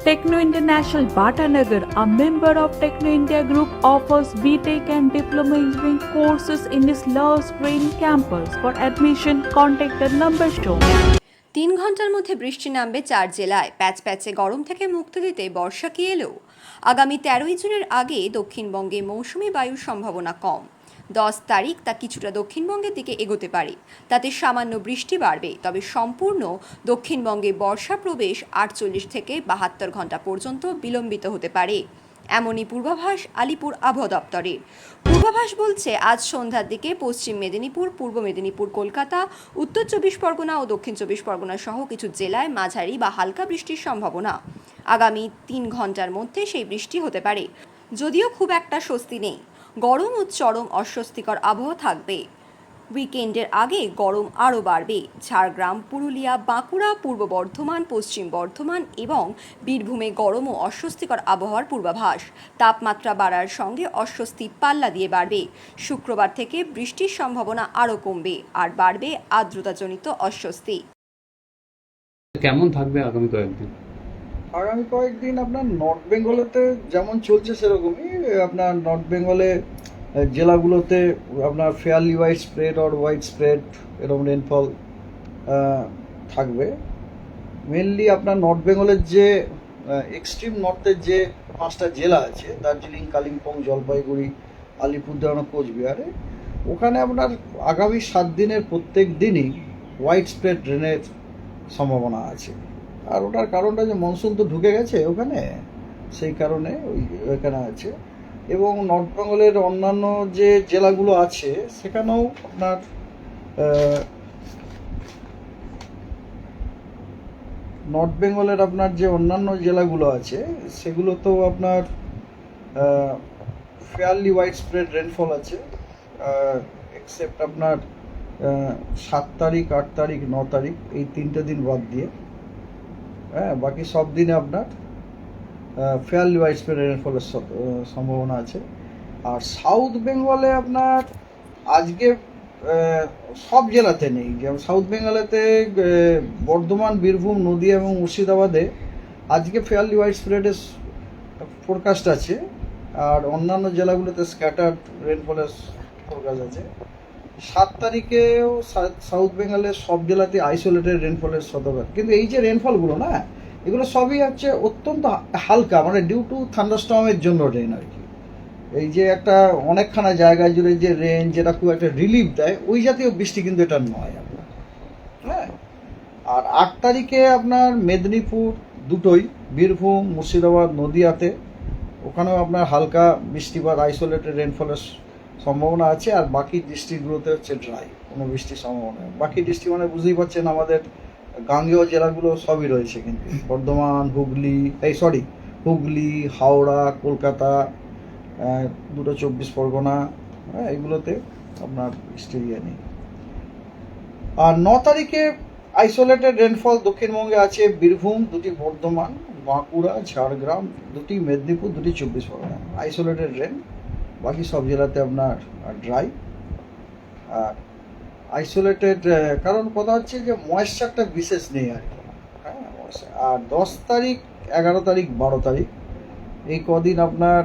Techno International Bhatanagar, a member of Techno India Group, offers BTEC and Diploma Engineering courses in its Love Green campus. For admission, contact the number shown. তিন ঘণ্টার মধ্যে বৃষ্টি নামবে চার জেলায় প্যাচ প্যাচে গরম থেকে মুক্তি দিতে বর্ষা কি এলো আগামী তেরোই জুনের আগে দক্ষিণবঙ্গে মৌসুমি বায়ুর সম্ভাবনা কম দশ তারিখ তা কিছুটা দক্ষিণবঙ্গের দিকে এগোতে পারে। তাতে সামান্য বৃষ্টি বাড়বে, তবে সম্পূর্ণ দক্ষিণবঙ্গে বর্ষা প্রবেশ আটচল্লিশ থেকে বাহাত্তর ঘণ্টা পর্যন্ত বিলম্বিত হতে পারে। এমনই পূর্বাভাস আলিপুর আবহাওয়া দপ্তরের। পূর্বাভাস বলছে, আজ সন্ধ্যার দিকে পশ্চিম মেদিনীপুর, পূর্ব মেদিনীপুর, কলকাতা, উত্তর চব্বিশ পরগনা ও দক্ষিণ চব্বিশ পরগনা সহ কিছু জেলায় মাঝারি বা হালকা বৃষ্টির সম্ভাবনা। আগামী তিন ঘণ্টার মধ্যে সেই বৃষ্টি হতে পারে। যদিও খুব একটা স্বস্তি নেই। গরম ও চরম অস্বস্তিকর আবহাওয়া থাকবে। উইকেন্ডের আগে গরম আরও বাড়বে। ঝাড়গ্রাম পুরুলিয়া বাঁকুড়া পূর্ব বর্ধমান পশ্চিম বর্ধমান এবং বীরভূমে গরম ও অস্বস্তিকর আবহাওয়ার পূর্বাভাস। তাপমাত্রা বাড়ার সঙ্গে অস্বস্তি পাল্লা দিয়ে বাড়বে। শুক্রবার থেকে বৃষ্টির সম্ভাবনা আরও কমবে আর বাড়বে আর্দ্রতাজনিত অস্বস্তি। কেমন থাকবে আগামী কয়েকদিন? আগামী কয়েকদিন আপনার নর্থ বেঙ্গলেতে যেমন চলছে সেরকমই আপনার নর্থ বেঙ্গলে জেলাগুলোতে আপনার fairly widespread or widespread এরকম রেনফল থাকবে। মেনলি আপনার নর্থ বেঙ্গলের যে এক্সট্রিম নর্থের যে পাঁচটা জেলা আছে, দার্জিলিং, কালিম্পং, জলপাইগুড়ি, আলিপুরদুয়ার কোচবিহারে, ওখানে আপনার আগামী সাত দিনের প্রত্যেক দিনই হোয়াইট স্প্রেড রেনের সম্ভাবনা আছে। আর ওটার কারণটা যে মনসুন তো ঢুকে গেছে ওখানে, সেই কারণে ওই ওইখানে আছে। এবং নর্থ বেঙ্গলের অন্যান্য যে জেলাগুলো আছে, সেখানেও আপনার নর্থ বেঙ্গলের আপনার যে অন্যান্য জেলাগুলো আছে সেগুলো তো আপনার ফেয়ারলি হোয়াইট স্প্রেড রেনফল আছে। এক্সেপ্ট আপনার সাত তারিখ, আট তারিখ, ন তারিখ, এই তিনটে দিন বাদ দিয়ে। হ্যাঁ বাকি সব দিনে আপনার ফেয়ারলি হোয়াইট স্প্রেড রেনফলের সম্ভাবনা আছে। আর সাউথ বেঙ্গলে আপনার আজকে সব জেলাতে নেই। যেমন সাউথ বেঙ্গলেতে বর্ধমান, বীরভূম, নদীয়া এবং মুর্শিদাবাদে আজকে ফেয়ারলি হোয়াইট স্প্রেডের ফোরকাস্ট আছে। আর অন্যান্য জেলাগুলোতে স্ক্যাটার্ড রেনফলের ফোরকাস্ট আছে। সাত তারিখেও সাউথ বেঙ্গলের সব জেলাতে আইসোলেটেড রেনফলের সতর্ক কিন্তু এই যে রেনফলগুলো না এগুলো সবই হচ্ছে অত্যন্ত হালকা মানে ডিউ টু থান্ডারস্টর্মের জন্য রেন আর কি। এই যে একটা অনেকখানা জায়গা জুড়ে যে রেন যেটা খুব একটা রিলিফ দেয়, ওই জাতীয় বৃষ্টি কিন্তু এটা নয় আপনার। হ্যাঁ? আর আট তারিখে আপনার মেদিনীপুর দুটোই, বীরভূম, মুর্শিদাবাদ, নদিয়াতে, ওখানেও আপনার হালকা বৃষ্টিপাত আইসোলেটেড রেনফলের সম্ভাবনা আছে, আর বাকি ডিস্ট্রিক্টগুলোতে হচ্ছে ড্রাই কোনো বৃষ্টির সম্ভাবনা বাকি ডিস্ট্রিক্ট মানে বুঝতেই পারছেন আমাদের গাঙ্গেয় জেলাগুলো সবই রয়েছে কিন্তু। বর্ধমান, হুগলি, এই সরি হুগলি, হাওড়া, কলকাতা দুটো চব্বিশ পরগনা হ্যাঁ এগুলোতে আপনার ইয়ে নেই। আর ন তারিখে আইসোলেটেড রেনফল দক্ষিণবঙ্গে আছে, বীরভূম দুটি বর্ধমান, বাঁকুড়া, ঝাড়গ্রাম, দুটি মেদিনীপুর, দুটি চব্বিশ পরগনা। আইসোলেটেড রেন বাকি সব জেলাতে আপনার ড্রাই আর আইসোলেটেড কারণ কথা হচ্ছে যে ময়েশ্চারটা বিশেষ নেই আর কি। হ্যাঁ আর দশ তারিখ, এগারো তারিখ, বারো তারিখ, এই কদিন আপনার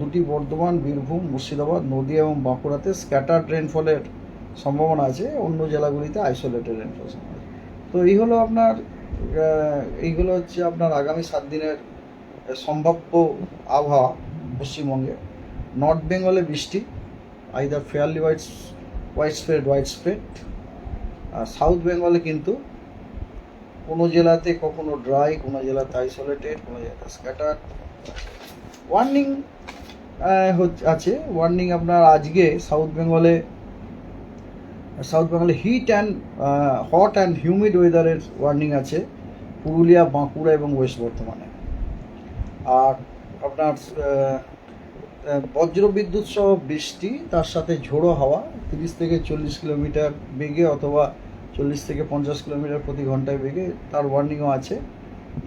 দুটি বর্ধমান, বীরভূম, মুর্শিদাবাদ, নদীয়া এবং বাঁকুড়াতে স্ক্যাটার্ড রেনফলের সম্ভাবনা আছে। অন্য জেলাগুলিতে আইসোলেটেড রেনফল তো এই হলো আপনার এইগুলো হচ্ছে আপনার আগামী সাত দিনের সম্ভাব্য আবহাওয়া পশ্চিমবঙ্গে। নর্থ বেঙ্গলে বৃষ্টি either fairly wide widespread widespread আর সাউথ বেঙ্গলে কিন্তু কোনো জেলাতে কখনো ড্রাই কোনো জেলাতে আইসোলেটেড কোনো জেলাতে স্ক্যাটার ওয়ার্নিং আছে। ওয়ার্নিং আপনার আজকে সাউথ বেঙ্গলে সাউথ বেঙ্গলে heat and hot and humid ওয়েদারের ওয়ার্নিং আছে পুরুলিয়া, বাঁকুড়া এবং ওয়েস্ট বর্ধমানে। আর আপনার আহ, আহ, বজ্র বিদ্যুৎ সহ বৃষ্টি তার সাথে ঝোড়ো হাওয়া তিরিশ থেকে চল্লিশ কিলোমিটার বেগে অথবা চল্লিশ থেকে পঞ্চাশ কিলোমিটার প্রতি ঘন্টায় বেগে তার ওয়ার্নিংও আছে।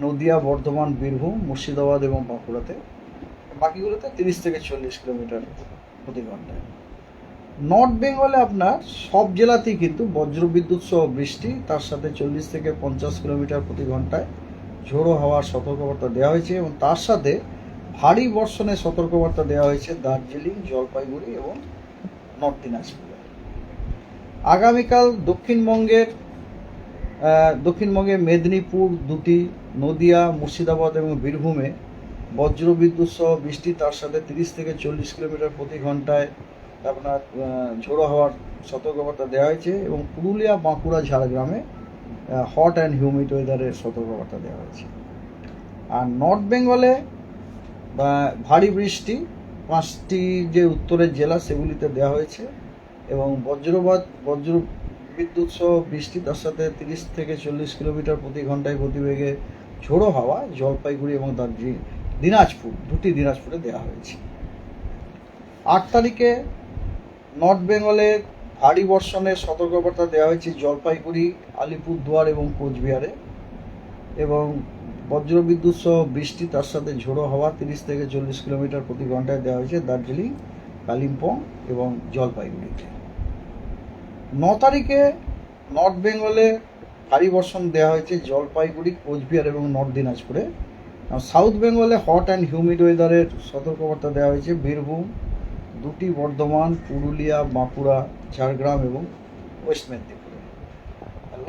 নদিয়া বর্ধমান বীরভূম মুর্শিদাবাদ এবং বাঁকুড়াতে। বাকিগুলোতে তিরিশ থেকে চল্লিশ কিলোমিটার প্রতি ঘন্টায়। নর্থ বেঙ্গলে আপনার সব জেলাতেই কিন্তু বজ্র বিদ্যুৎ সহ বৃষ্টি তার সাথে চল্লিশ থেকে পঞ্চাশ কিলোমিটার প্রতি ঘন্টায় ঝোড়ো হাওয়ার সতর্কবার্তা দেওয়া হয়েছে এবং তার সাথে ভারী বর্ষণের সতর্কবার্তা দেওয়া হয়েছে দার্জিলিং জলপাইগুড়ি এবং নর্থ দিনাজপুরে। আগামীকাল দক্ষিণবঙ্গের আহ, দক্ষিণবঙ্গে মেদিনীপুর দুটি নদিয়া মুর্শিদাবাদ এবং বীরভূমে বজ্রবিদ্যুৎ সহ বৃষ্টি তার সাথে তিরিশ থেকে চল্লিশ কিলোমিটার প্রতি ঘন্টায় আপনার ঝোড়ো হওয়ার সতর্কবার্তা দেওয়া হয়েছে এবং পুরুলিয়া বাঁকুড়া ঝাড়গ্রামে হট অ্যান্ড হিউমিড ওয়েদারের সতর্কবার্তা দেওয়া হয়েছে। আর নর্থ বেঙ্গলে বা ভারী বৃষ্টি, পাঁচটি যে উত্তরের জেলা সেগুলিতে দেওয়া হয়েছে এবং বজ্রপাত, বজ্র বিদ্যুৎ সহ বৃষ্টি তার সাথে তিরিশ থেকে চল্লিশ কিলোমিটার প্রতি ঘন্টায় গতিবেগে ঝোড়ো হাওয়া, জলপাইগুড়ি এবং দার্জিলিং, দিনাজপুর, দুটি দিনাজপুরে দেওয়া হয়েছে। আট তারিখে নর্থ বেঙ্গলে ভারী বর্ষণের সতর্কবার্তা দেওয়া হয়েছে জলপাইগুড়ি, আলিপুরদুয়ার এবং কোচবিহারে এবং বজ্রবিদ্যুৎ সহ বৃষ্টি তার সাথে ঝোড়ো হাওয়া তিরিশ থেকে চল্লিশ কিলোমিটার প্রতি ঘন্টায় দেওয়া হয়েছে দার্জিলিং, কালিম্পং এবং জলপাইগুড়িতে। ন তারিখে নর্থ বেঙ্গলে ভারী বর্ষণ দেওয়া হয়েছে জলপাইগুড়ি, কোচবিহার এবং নর্থ দিনাজপুরে। সাউথ বেঙ্গলে হট অ্যান্ড হিউমিড ওয়েদারের সতর্কবার্তা দেওয়া হয়েছে বীরভূম, দুটি বর্ধমান, পুরুলিয়া, বাঁকুড়া, ঝাড়গ্রাম এবং ওয়েস্ট মেদিনীপুরে।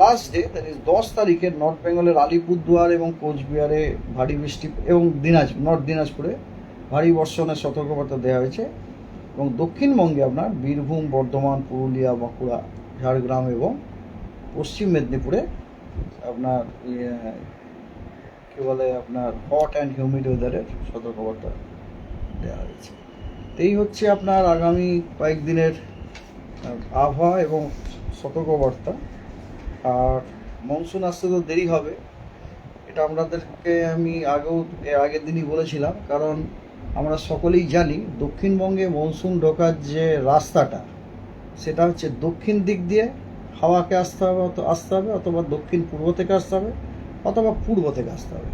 লাস্ট ডে দ্যাট ইজ দশ তারিখে নর্থ বেঙ্গলের আলিপুরদুয়ার এবং কোচবিহারে ভারী বৃষ্টি এবং দিনাজপুর, নর্থ দিনাজপুরে ভারী বর্ষণের সতর্কবার্তা দেওয়া হয়েছে। এবং দক্ষিণবঙ্গে আপনার বীরভূম, বর্ধমান, পুরুলিয়া, বাঁকুড়া, ঝাড়গ্রাম এবং পশ্চিম মেদিনীপুরে আপনার কী বলে আপনার হট অ্যান্ড হিউমিড ওয়েদারের সতর্কবার্তা দেওয়া হয়েছে। এই হচ্ছে আপনার আগামী কয়েকদিনের আবহাওয়া এবং সতর্কবার্তা। আর মনসুন আসতে তো দেরি হবে। এটা আপনাদেরকে আমি আগেও, এর আগের দিনই বলেছিলাম, কারণ আমরা সকলেই জানি দক্ষিণবঙ্গে মনসুন ঢোকার যে রাস্তাটা, সেটা হচ্ছে দক্ষিণ দিক দিয়ে হাওয়াকে আসতে হবে, অত- আসতে হবে, অথবা দক্ষিণ পূর্ব থেকে আসতে হবে, অথবা পূর্ব থেকে আসতে হবে।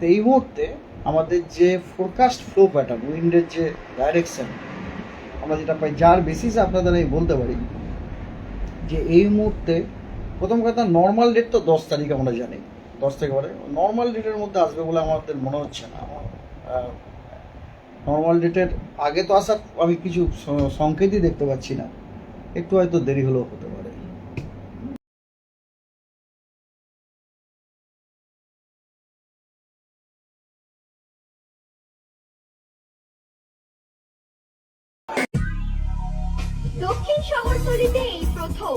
তো এই মুহূর্তে আমাদের যে ফোরকাস্ট ফ্লো প্যাটার্ন উইন্ডের যে ডাইরেকশন আমরা যেটা পাই, যার বেসিসে আপনাদের আমি বলতে পারি যে এই মুহূর্তে প্রথম কথা নর্মাল ডেট তো দশ তারিখ আমরা জানি। দশ থেকে বারে নর্মাল ডেটের মধ্যে আসবে বলে আমাদের মনে হচ্ছে না। নর্মাল ডেটের আগে তো আসার আমি কিছু সংকেতই দেখতে পাচ্ছি না। একটু হয়তো দেরি হলেও হতে পারে। দক্ষিণ শহরতলিতে এই প্রথম।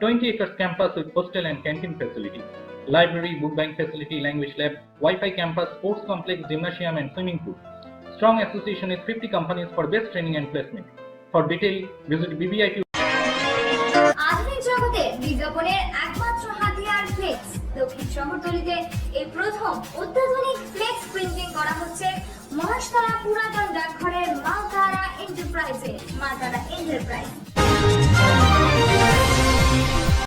20 acres campus with hostel and canteen facility, library, book bank facility, language lab, Wi-Fi campus, sports complex, gymnasium, and swimming pool. Strong association with 50 companies for best training and placement. For detail, visit BBIT প্রথম করা হচ্ছে মালতারা এন্টারপ্রাইজে মালতারা enterprise